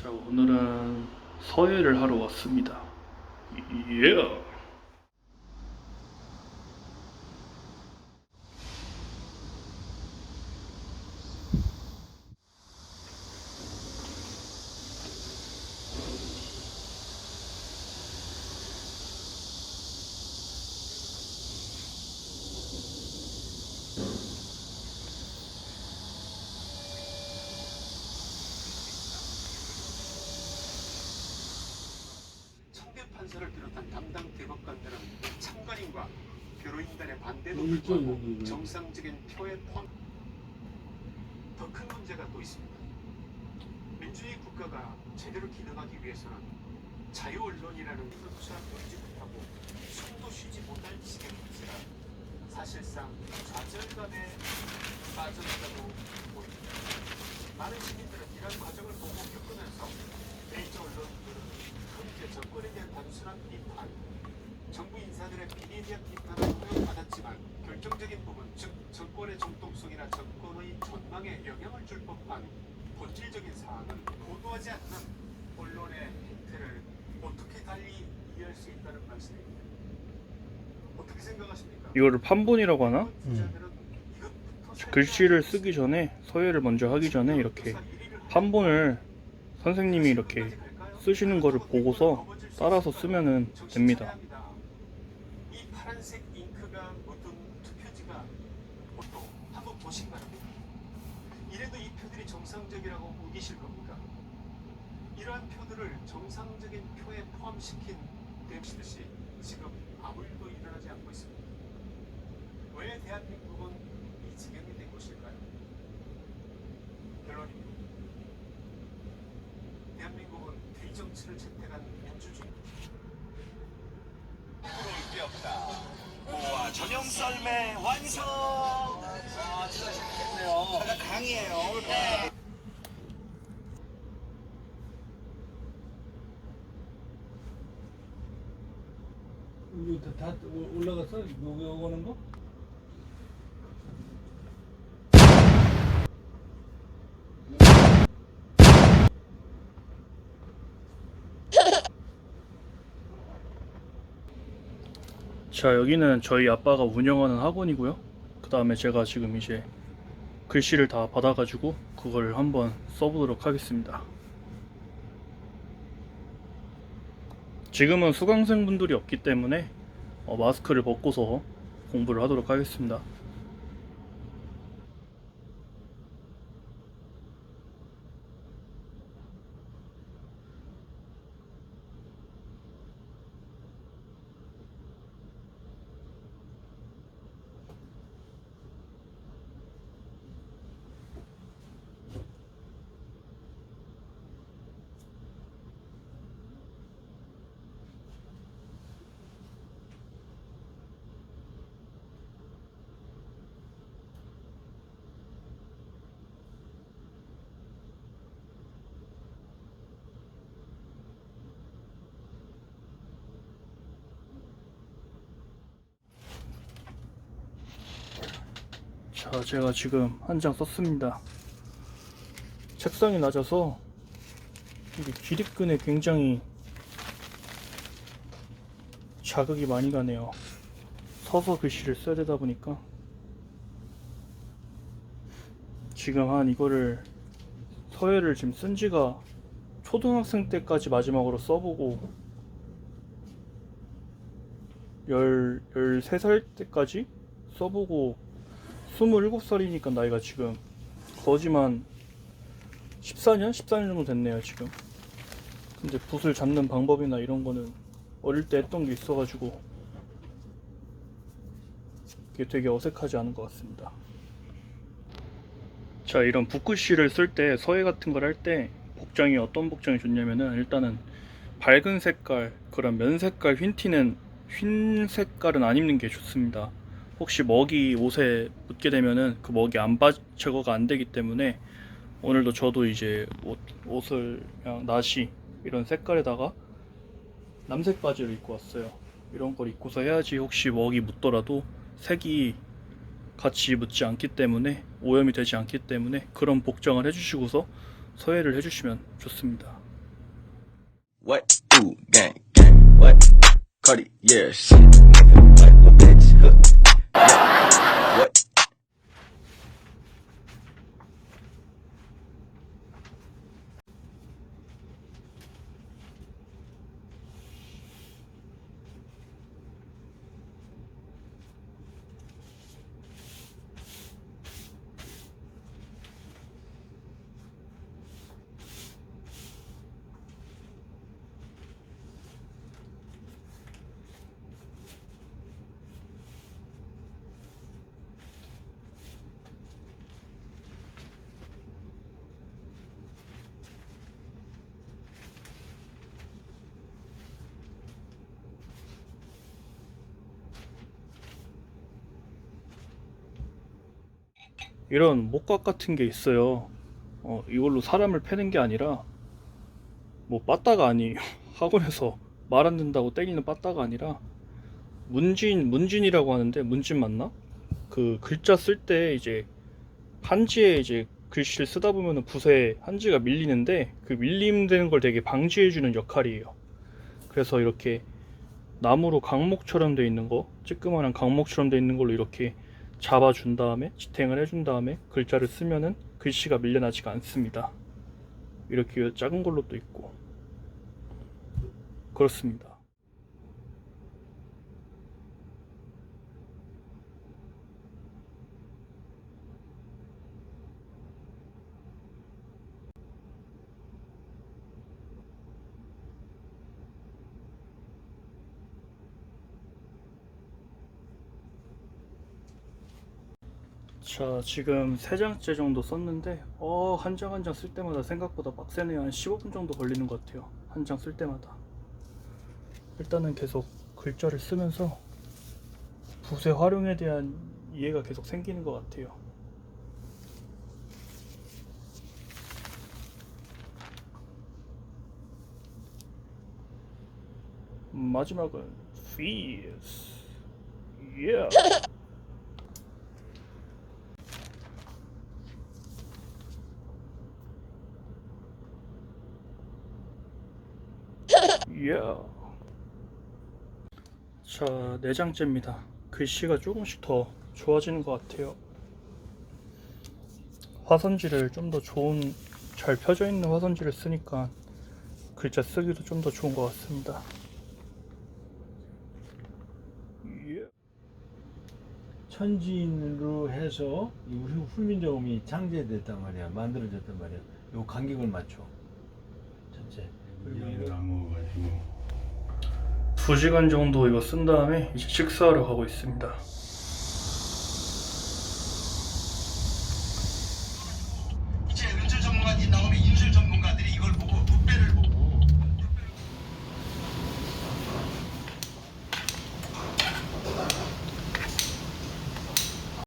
자, 오늘은 서예를 하러 왔습니다. 예. 청 대 판사를 비롯한 담당 대법관들은 참관인과 변호인단의 반대도 불구하고. 정상적인 표의 포함 더큰 문제가 또 있습니다. 민주주의 국가가 제대로 기능하기 위해서는 자유 언론이라는 것조차 보이지 못하고 숨도 쉬지 못할 지경인지라 사실상 좌절감에 빠져있다고 보입니다. 많은 시민들은 이런 과정을 보고 겪으면서 메이저 언론들은 현재 정권에 대한 단순한 비판, 정부 인사들의 비리에 대한 비판을 허용받았지만 결정적인 부분, 즉 정권의 정통성이나 전망에 영향을 줄 법한 본질적인 사항은 보도하지 않는 언론의 행태를 어떻게 달리 이해할 수 있다는 말씀입니다. 어떻게 생각하십니까? 이거를 판본이라고 하나? 이것부터 글씨를 쓰기 전에 서예를 먼저 하기 전에 이렇게 판본을 선생님이 이렇게 쓰시는 거를 보고서 따라서 쓰면은 됩니다. 이 파란색 잉크가 묻은 투표지가 또 한번 보시기 바랍니다. 이래도 이 표들이 정상적이라고 우기실 겁니까? 이러한 표들을 정상적인 표에 포함시킨 듯이 지금 아무 일도 일어나지 않고 있습니다. 왜 대한민국은 이 지경이 된 것일까요? 결론입니다. 대한민국은 대정치를 채택한 민주주의. 부러울 게 없다. 우와, 전용 썰매 완성! 아, 진짜 재밌겠네요. 제가 강의예요. 네. 다 올라갔어? 여기 오는 거? 자, 여기는 저희 아빠가 운영하는 학원이고요. 그 다음에 제가 지금 이제 글씨를 다 받아가지고 그걸 한번 써보도록 하겠습니다. 지금은 수강생분들이 없기 때문에 어, 마스크를 벗고서 공부를 하도록 하겠습니다. 자, 제가 지금 한 장 썼습니다. 책상이 낮아서 이게 기립근에 굉장히 자극이 많이 가네요. 서서 글씨를 써야 되다 보니까 지금 한 이거를 서예를 지금 쓴 지가 초등학생 때까지 마지막으로 써보고 10, 13살 때까지 써보고 27살이니까 나이가 지금 거지만 14년? 14년 정도 됐네요 지금. 근데 붓을 잡는 방법이나 이런 거는 어릴 때 했던 게 있어가지고 이게 되게 어색하지 않은 것 같습니다. 자 이런 붓글씨를 쓸 때 서예 같은 걸 할 때 복장이 어떤 복장이 좋냐면은 일단은 밝은 색깔 그런 면 색깔 흰 티는 흰 색깔은 안 입는 게 좋습니다 혹시 먹이 옷에 묻게 되면은 그 먹이 안 빠, 제거가 안 되기 때문에 오늘도 저도 이제 옷, 옷을 그냥 나시 이런 색깔에다가 남색 바지를 입고 왔어요. 이런 걸 입고서 해야지 혹시 먹이 묻더라도 색이 같이 묻지 않기 때문에 오염이 되지 않기 때문에 그런 복장을 해주시고서 서예를 해주시면 좋습니다. What? Ooh, gang, gang. What? Cardi, yeah, shit. What? Bitch? Huh. Yeah. 이런 목각 같은 게 있어요. 어, 이걸로 사람을 패는 게 아니라 뭐 빠따가 아니에요. 학원에서 말 안 듣는다고 때리는 빠따가 아니라 문진 문진이라고 하는데 문진 맞나? 그 글자 쓸 때 이제 한지에 이제 글씨를 쓰다 보면은 붓에 한지가 밀리는데 그 밀림되는 걸 되게 방지해 주는 역할이에요. 그래서 이렇게 나무로 강목처럼 돼 있는 거, 찌끄만한 강목처럼 돼 있는 걸로 이렇게 잡아준 다음에 지탱을 해준 다음에 글자를 쓰면은 글씨가 밀려나지가 않습니다. 이렇게 작은 걸로 또 있고 그렇습니다. 자, 지금 세 장째 정도 썼는데, 어, 한 장 한 장 쓸 때마다 생각보다 빡세네요. 한 15분 정도 걸리는 것 같아요. 한 장 쓸 때마다. 일단은 계속 글자를 쓰면서 붓의 활용에 대한 이해가 계속 생기는 것 같아요. 마지막은 fierce. Yeah. 이야. 자, 네 장째입니다. 글씨가 조금씩 더 좋아지는 것 같아요. 화선지를 좀 더 좋은, 잘 펴져 있는 화선지를 쓰니까 글자 쓰기도 좀 더 좋은 것 같습니다. 이야. 천지인으로 해서 이 우리 훈민정음이 창제됐단 말이야. 만들어졌단 말이야. 요 간격을 맞춰. 전체. 안 먹어가지고 2시간 정도 이거 쓴 다음에 식사하러 가고 있습니다.